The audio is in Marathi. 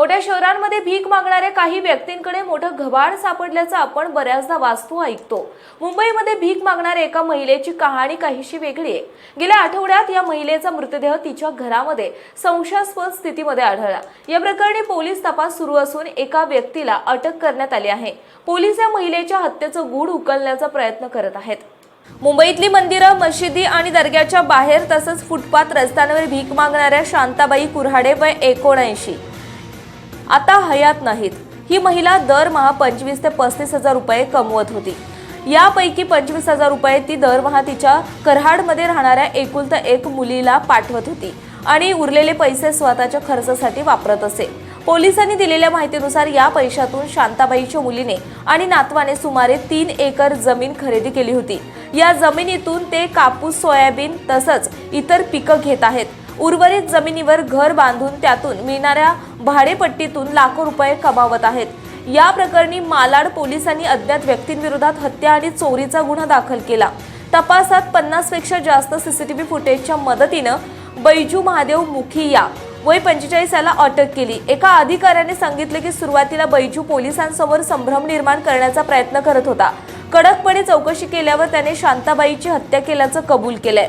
मोठ्या शहरांमध्ये भीक मागणाऱ्या काही व्यक्तींकडे मोठं घबाड सापडल्याचं आपण बऱ्याचदा वास्तू ऐकतो. मुंबईमध्ये भीक मागणाऱ्या एका महिलेची कहाणी काहीशी वेगळी आहे. गेल्या आठवड्यात या महिलेचा मृतदेह तिच्या घरामध्ये संशयास्पद स्थितीमध्ये आढळला. या प्रकरणी पोलीस तपास सुरू असून एका व्यक्तीला अटक करण्यात आली आहे. पोलीस या महिलेच्या हत्येचं गूढ उकलण्याचा प्रयत्न करत आहेत. मुंबईतली मंदिरं मशिदी आणि दर्ग्याच्या बाहेर तसंच फुटपाथ रस्त्यांवर भीक मागणाऱ्या शांताबाई कुऱ्हाडे वय एकोणऐंशी. आता हयात नाहीत. ही महिला दरमहा पंचवीस ते पस्तीस हजार रुपये कमवत होती. यापैकी पंचवीस हजार रुपये ती दरमहा तिच्या कराडमध्ये राहणाऱ्या एकुलता एक मुलीला पाठवत होती आणि उरलेले पैसे स्वतःच्या खर्चासाठी वापरत असे. पोलिसांनी दिलेल्या माहितीनुसार या पैशातून शांताबाईच्या मुलीने आणि नातवाने सुमारे तीन एकर जमीन खरेदी केली होती. या जमिनीतून ते कापूस सोयाबीन तसंच इतर पिकं घेत आहेत. उर्वरित जमिनीवर घर बांधून त्यातून मिळणाऱ्या भाडेपट्टीतून लाखो रुपये कमावत आहेत. या प्रकरणी मालाड पोलिसांनी अज्ञात व्यक्तींविरोधात हत्या आणि चोरीचा गुन्हा दाखल केला. तपासात पन्नासपेक्षा जास्त सीसीटीव्ही फुटेजच्या मदतीनं बैजू महादेव मुखिया वय पंचेचाळीस याला अटक केली. एका अधिकाऱ्याने सांगितले की सुरुवातीला बैजू पोलिसांसमोर संभ्रम निर्माण करण्याचा प्रयत्न करत होता. कडकपणे चौकशी केल्यावर त्याने शांताबाईची हत्या केल्याचं कबूल केलंय.